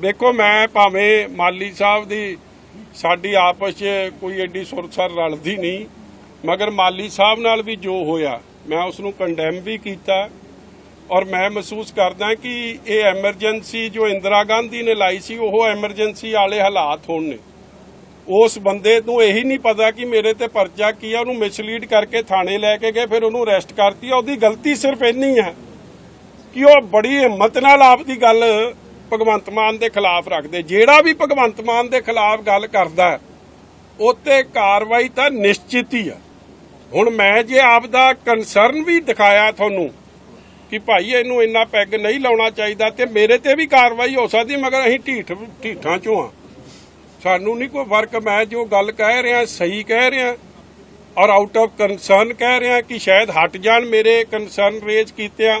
ਦੇਖੋ, ਮੈਂ ਭਾਵੇਂ ਮਾਲੀ ਸਾਹਿਬ ਦੀ ਸਾਡੀ ਆਪਸ 'ਚ ਕੋਈ ਐਡੀ ਸੁਰਸਰ ਰਲਦੀ ਨਹੀਂ, ਮਗਰ ਮਾਲੀ ਸਾਹਿਬ ਨਾਲ ਵੀ ਜੋ ਹੋਇਆ, ਮੈਂ ਉਸ ਨੂੰ ਕੰਡੈਮ ਵੀ ਕੀਤਾ। ਔਰ ਮੈਂ ਮਹਿਸੂਸ ਕਰਦਾ ਕਿ ਇਹ ਐਮਰਜੈਂਸੀ ਜੋ ਇੰਦਰਾ ਗਾਂਧੀ ਨੇ ਲਾਈ ਸੀ, ਉਹ ਐਮਰਜੈਂਸੀ ਵਾਲੇ ਹਾਲਾਤ ਹੋਣ ਨੇ। ਉਸ ਬੰਦੇ ਨੂੰ ਇਹੀ ਨਹੀਂ ਪਤਾ ਕਿ ਮੇਰੇ ਤੇ ਪਰਚਾ ਕੀ ਆ, ਉਹਨੂੰ ਮਿਸਲੀਡ ਕਰਕੇ ਥਾਣੇ ਲੈ ਕੇ ਗਏ, ਫਿਰ ਉਹਨੂੰ ਅਰੈਸਟ ਕਰਤੀ ਉਹਦੀ ਗਲਤੀ ਸਿਰਫ ਇੰਨੀ ਹੈ ਕਿ ਉਹ ਬੜੀ ਹਿੰਮਤ ਨਾਲ ਆਪਦੀ ਗੱਲ ਭਗਵੰਤ ਮਾਨ ਦੇ ਖਿਲਾਫ ਰੱਖਦੇ। ਜਿਹੜਾ ਵੀ ਭਗਵੰਤ ਮਾਨ ਦੇ ਖਿਲਾਫ ਗੱਲ ਕਰਦਾ ਹੈ, ਉਹ ਤੇ ਕਾਰਵਾਈ ਤਾਂ ਨਿਸ਼ਚਿਤ ਹੀ ਆ। ਹੁਣ ਮੈਂ ਜੇ ਆਪਦਾ ਕੰਸਰਨ ਵੀ ਦਿਖਾਇਆ ਤੁਹਾਨੂੰ ਕਿ ਭਾਈ ਇਹਨੂੰ ਇੰਨਾ ਪੈਗ ਨਹੀਂ ਲਾਉਣਾ ਚਾਹੀਦਾ ਤੇ ਮੇਰੇ ਤੇ ਵੀ ਕਾਰਵਾਈ ਹੋ ਸਕਦੀ ਮਗਰ ਅਸੀਂ ਢੀਠ ਢੀਠਾਂ ਚੋਂ ਆ। ਸਾਨੂੰ ਨਹੀਂ ਕੋਈ ਫ਼ਰਕ ਮੈਂ ਜੋ ਗੱਲ ਕਹਿ ਰਿਹਾ ਸਹੀ ਕਹਿ ਰਿਹਾ ਔਰ ਆਊਟ ਆਫ ਕੰਸਰਨ ਕਹਿ ਰਿਹਾ ਕਿ ਸ਼ਾਇਦ ਹਟ ਜਾਣ ਮੇਰੇ ਕੰਸਰਨ ਰੇਜ ਕੀਤੇ ਆ।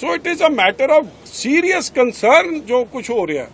So it is a matter of serious concern ਜੋ ਕੁਝ ਹੋ ਰਿਹਾ